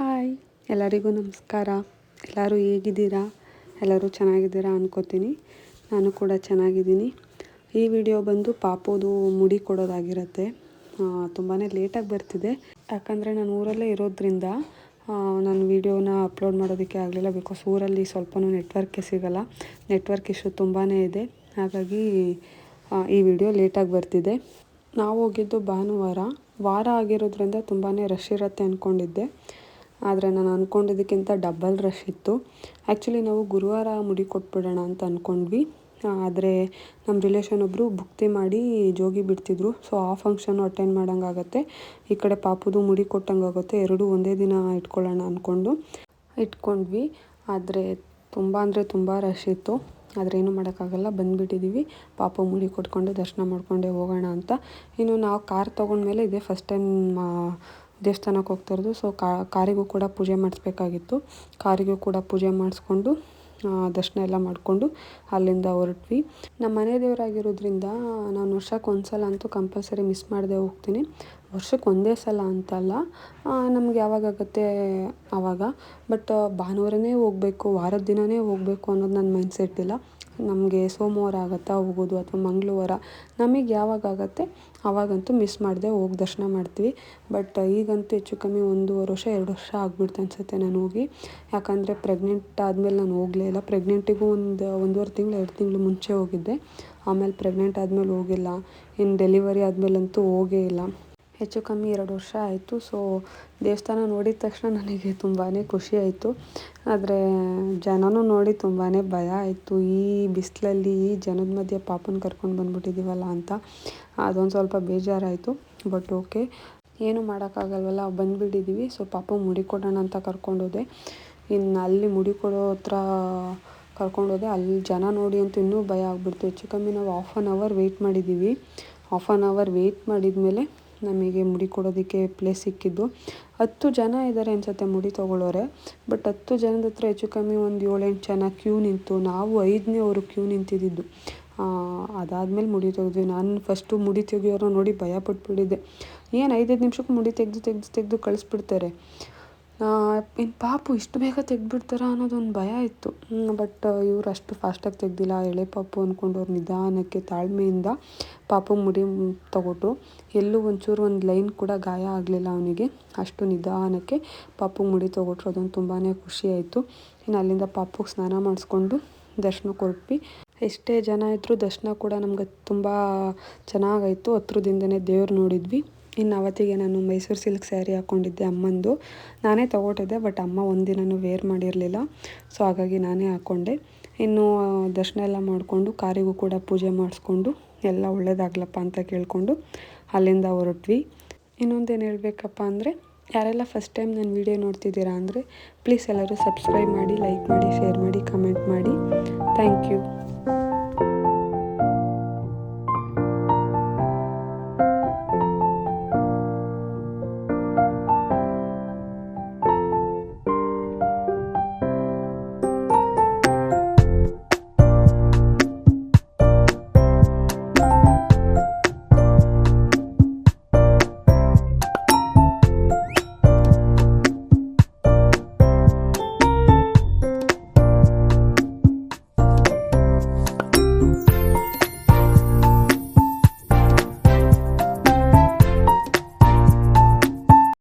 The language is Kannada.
ಹಾಯ್. ಎಲ್ಲರಿಗೂ ನಮಸ್ಕಾರ. ಎಲ್ಲರೂ ಹೇಗಿದ್ದೀರಾ? ಎಲ್ಲರೂ ಚೆನ್ನಾಗಿದ್ದೀರಾ ಅನ್ಕೋತೀನಿ. ನಾನು ಕೂಡ ಚೆನ್ನಾಗಿದ್ದೀನಿ. ಈ ವಿಡಿಯೋ ಬಂದು ಪಾಪೋದು ಮುಡಿ ಕೊಡೋದಾಗಿರುತ್ತೆ. ತುಂಬಾ ಲೇಟಾಗಿ ಬರ್ತಿದೆ. ಯಾಕಂದರೆ ನಾನು ಊರಲ್ಲೇ ಇರೋದ್ರಿಂದ ನಾನು ವೀಡಿಯೋನ ಅಪ್ಲೋಡ್ ಮಾಡೋದಕ್ಕೆ ಆಗಲಿಲ್ಲ ಬಿಕಾಸ್ ಊರಲ್ಲಿ ಸ್ವಲ್ಪನೂ ನೆಟ್ವರ್ಕೇ ಸಿಗಲ್ಲ. ನೆಟ್ವರ್ಕ್ ಇಶ್ಯೂ ತುಂಬಾ ಇದೆ. ಹಾಗಾಗಿ ಈ ವಿಡಿಯೋ ಲೇಟಾಗಿ ಬರ್ತಿದೆ. ನಾವು ಹೋಗಿದ್ದು ಭಾನುವಾರ. ವಾರ ಆಗಿರೋದ್ರಿಂದ ತುಂಬಾ ರಶ್ ಇರುತ್ತೆ ಅಂದ್ಕೊಂಡಿದ್ದೆ ಆದರೆ ನಾನು ಅಂದ್ಕೊಂಡಿದ್ದಕ್ಕಿಂತ ಡಬಲ್ ರಶ್ ಇತ್ತು. ಆ್ಯಕ್ಚುಲಿ ನಾವು ಗುರುವಾರ ಮುಡಿ ಕೊಟ್ಬಿಡೋಣ ಅಂತ ಅಂದ್ಕೊಂಡ್ವಿ ಆದರೆ ನಮ್ಮ ರಿಲೇಷನ್ ಒಬ್ಬರು ಭುಕ್ತಿ ಮಾಡಿ ಜೋಗಿ ಬಿಡ್ತಿದ್ರು. ಸೊ ಆ ಫಂಕ್ಷನ್ನು ಅಟೆಂಡ್ ಮಾಡೋಂಗಾಗತ್ತೆ ಈ ಕಡೆ ಪಾಪುದು ಮುಡಿ ಕೊಟ್ಟಂಗಾಗುತ್ತೆ ಎರಡೂ ಒಂದೇ ದಿನ ಇಟ್ಕೊಳ್ಳೋಣ ಅಂದ್ಕೊಂಡು ಇಟ್ಕೊಂಡ್ವಿ. ಆದರೆ ತುಂಬ ಅಂದರೆ ತುಂಬ ರಶ್ ಇತ್ತು. ಆದರೆ ಏನೂ ಮಾಡೋಕ್ಕಾಗಲ್ಲ ಬಂದುಬಿಟ್ಟಿದ್ದೀವಿ ಪಾಪ ಮುಡಿ ಕೊಟ್ಕೊಂಡು ದರ್ಶನ ಮಾಡಿಕೊಂಡೆ ಹೋಗೋಣ ಅಂತ. ಇನ್ನು ನಾವು ಕಾರ್ ತೊಗೊಂಡ್ಮೇಲೆ ಇದೇ ಫಸ್ಟ್ ಟೈಮ್ ದೇವಸ್ಥಾನಕ್ಕೆ ಹೋಗ್ತಾ ಇರೋದು. ಸೊ ಕಾರಿಗೂ ಕೂಡ ಪೂಜೆ ಮಾಡಿಸ್ಬೇಕಾಗಿತ್ತು. ಕಾರಿಗೂ ಕೂಡ ಪೂಜೆ ಮಾಡಿಸ್ಕೊಂಡು ದರ್ಶನ ಎಲ್ಲ ಮಾಡಿಕೊಂಡು ಅಲ್ಲಿಂದ ಹೊರಟ್ವಿ. ನಮ್ಮ ಮನೆ ದೇವರಾಗಿರೋದ್ರಿಂದ ನಾನು ವರ್ಷಕ್ಕೆ ಒಂದು ಸಲ ಅಂತೂ ಕಂಪಲ್ಸರಿ ಮಿಸ್ ಮಾಡದೆ ಹೋಗ್ತೀನಿ. ವರ್ಷಕ್ಕೆ ಒಂದೇ ಸಲ ಅಂತಲ್ಲ. ನಮ್ಗೆ ಯಾವಾಗತ್ತೆ ಆವಾಗ ಬಟ್, ಭಾನುವಾರನೇ ಹೋಗಬೇಕು, ವಾರದ ದಿನವೇ ಹೋಗಬೇಕು ಅನ್ನೋದು ನನ್ನ ಮೈಂಡ್ ಸೆಟ್ ಇಲ್ಲ. ನಮಗೆ ಸೋಮವಾರ ಆಗುತ್ತಾ, ಹೋಗೋದು ಅಥವಾ ಮಂಗಳವಾರ, ನಮಗೆ ಯಾವಾಗ ಆವಾಗಂತೂ ಮಿಸ್ ಮಾಡದೆ ಹೋಗಿ ದರ್ಶನ ಮಾಡ್ತೀವಿ. ಬಟ್ ಈಗಂತೂ ಹೆಚ್ಚು ಕಮ್ಮಿ ಒಂದೂವರೆ ವರ್ಷ, ಎರಡು ವರ್ಷ ಆಗ್ಬಿಡ್ತು ಅನಿಸುತ್ತೆ ನಾನು ಹೋಗಿ. ಯಾಕಂದರೆ ಪ್ರೆಗ್ನೆಂಟ್ ಆದಮೇಲೆ ನಾನು ಹೋಗಲೇ ಇಲ್ಲ. ಪ್ರೆಗ್ನೆಂಟಿಗೂ ಒಂದು, ಒಂದೂವರೆ ತಿಂಗಳು, ಎರಡು ತಿಂಗಳು ಮುಂಚೆ ಹೋಗಿದ್ದೆ. ಆಮೇಲೆ ಪ್ರೆಗ್ನೆಂಟ್ ಆದಮೇಲೆ ಹೋಗಿಲ್ಲ. ಇನ್ನು ಡೆಲಿವರಿ ಆದಮೇಲಂತೂ ಹೋಗೇ ಇಲ್ಲ. ಹೆಚ್ಚು ಕಮ್ಮಿ ಎರಡು ವರ್ಷ ಆಯಿತು. ಸೊ ದೇವಸ್ಥಾನ ನೋಡಿದ ತಕ್ಷಣ ನನಗೆ ತುಂಬಾ ಖುಷಿ ಆಯಿತು. ಆದರೆ, ಜನನೂ ನೋಡಿ ತುಂಬಾ ಭಯ ಆಯಿತು. ಈ ಬಿಸಿಲಲ್ಲಿ ಈ ಜನದ ಮಧ್ಯೆ ಪಾಪನ ಕರ್ಕೊಂಡು ಬಂದ್ಬಿಟ್ಟಿದ್ದೀವಲ್ಲ ಅಂತ ಅದೊಂದು ಸ್ವಲ್ಪ ಬೇಜಾರಾಯಿತು. ಬಟ್ ಓಕೆ ಏನು ಮಾಡೋಕ್ಕಾಗಲ್ವಲ್ಲ ಬಂದುಬಿಟ್ಟಿದ್ದೀವಿ ಸೊ ಪಾಪ ಮುಡಿ ಕೊಡೋಣ ಅಂತ ಕರ್ಕೊಂಡೋದೆ. ಇನ್ನು ಅಲ್ಲಿ ಮುಡಿ ಕೊಡೋ ಹತ್ರ ಕರ್ಕೊಂಡೋದೆ. ಅಲ್ಲಿ ಜನ ನೋಡಿ ಅಂತ ಇನ್ನೂ ಭಯ ಆಗ್ಬಿಡ್ತು. ಹೆಚ್ಚು ಕಮ್ಮಿ ನಾವು ಹಾಫ್ ಆನ್ ಅವರ್ ವೆಯ್ಟ್ ಮಾಡಿದ್ದೀವಿ ಹಾಫ್ ಆನ್ ಅವರ್ ವೆಯ್ಟ್ ಮಾಡಿದ ಮೇಲೆ ನಮಗೆ ಮುಡಿ ಕೊಡೋದಕ್ಕೆ ಪ್ಲೇಸ್ ಸಿಕ್ಕಿದ್ದು. ಹತ್ತು ಜನ ಇದ್ದಾರೆ ಅನ್ಸುತ್ತೆ ಮುಡಿ ತೊಗೊಳ್ಳೋರೆ. ಬಟ್ ಹತ್ತು ಜನದ ಹತ್ರ ಹೆಚ್ಚು ಕಮ್ಮಿ ಒಂದು ಏಳೆಂಟು ಜನ ಕ್ಯೂ ನಿಂತು, ನಾವು ಐದನೇ ಅವರು ಕ್ಯೂ ನಿಂತಿದ್ದು ಅದಾದಮೇಲೆ ಮುಡಿ ತೆಗೆದ್ವಿ. ನಾನು ಫಸ್ಟು ಮುಡಿ ತೆಗಿಯೋರನ್ನ ನೋಡಿ ಭಯ ಪಟ್ಬಿಟ್ಟಿದ್ದೆ. ಏನು ಐದೈದು ನಿಮಿಷಕ್ಕೆ ಮುಡಿ ತೆಗೆದು ತೆಗೆದು ತೆಗೆದು ಕಳಿಸ್ಬಿಡ್ತಾರೆ? ಇನ್ನು ಪಾಪು ಇಷ್ಟು ಬೇಗ ತೆಗೆದ್ಬಿಡ್ತಾರ ಅನ್ನೋದೊಂದು ಭಯ ಇತ್ತು. ಬಟ್ ಇವ್ರು ಅಷ್ಟು ಫಾಸ್ಟಾಗಿ ತೆಗ್ದಿಲ್ಲ. ಎಳೆ ಪಾಪು ಅಂದ್ಕೊಂಡು ಅವ್ರು ನಿಧಾನಕ್ಕೆ ತಾಳ್ಮೆಯಿಂದ ಪಾಪ ಮುಡಿ ತಗೊಟ್ರು ಎಲ್ಲೂ ಒಂಚೂರು ಒಂದು ಲೈನ್ ಕೂಡ ಗಾಯ ಆಗಲಿಲ್ಲ ಅವನಿಗೆ. ಅಷ್ಟು ನಿಧಾನಕ್ಕೆ ಪಾಪು ಮುಡಿ ತೊಗೊಟ್ರು. ಅದೊಂದು ತುಂಬಾ ಖುಷಿ ಆಯಿತು. ಇನ್ನು ಅಲ್ಲಿಂದ ಪಾಪುಗೆ ಸ್ನಾನ ಮಾಡಿಸ್ಕೊಂಡು ದರ್ಶನ ಕೊಟ್ವಿ. ಎಷ್ಟೇ ಜನ ಇದ್ದರೂ ದರ್ಶನ ಕೂಡ ನಮ್ಗೆ ತುಂಬ ಚೆನ್ನಾಗಾಯಿತು ಹತ್ರದಿಂದನೇ ದೇವ್ರು ನೋಡಿದ್ವಿ. ಇನ್ನು ಅವತ್ತಿಗೆ ನಾನು ಮೈಸೂರು ಸಿಲ್ಕ್ ಸ್ಯಾರಿ ಹಾಕ್ಕೊಂಡಿದ್ದೆ ಅಮ್ಮಂದು. ನಾನೇ ತೊಗೊಟ್ಟಿದ್ದೆ, ಬಟ್ ಅಮ್ಮ ಒಂದಿನೂ ವೇರ್ ಮಾಡಿರಲಿಲ್ಲ. ಸೊ ಹಾಗಾಗಿ ನಾನೇ ಹಾಕ್ಕೊಂಡೆ. ಇನ್ನು ದರ್ಶನ ಎಲ್ಲ ಮಾಡಿಕೊಂಡು, ಕಾರಿಗೂ ಕೂಡ ಪೂಜೆ ಮಾಡಿಸ್ಕೊಂಡು, ಎಲ್ಲ ಒಳ್ಳೇದಾಗ್ಲಪ್ಪ ಅಂತ ಕೇಳಿಕೊಂಡು ಅಲ್ಲಿಂದ ಹೊರಟ್ವಿ. ಇನ್ನೊಂದೇನು ಹೇಳಬೇಕಪ್ಪ ಅಂದರೆ, ಯಾರೆಲ್ಲ ಫಸ್ಟ್ ಟೈಮ್ ನನ್ನ ವಿಡಿಯೋ ನೋಡ್ತಿದ್ದೀರಾ ಅಂದರೆ ಪ್ಲೀಸ್ ಎಲ್ಲರೂ ಸಬ್ಸ್ಕ್ರೈಬ್ ಮಾಡಿ ಲೈಕ್ ಮಾಡಿ ಶೇರ್ ಮಾಡಿ ಕಮೆಂಟ್ ಮಾಡಿ. Thank you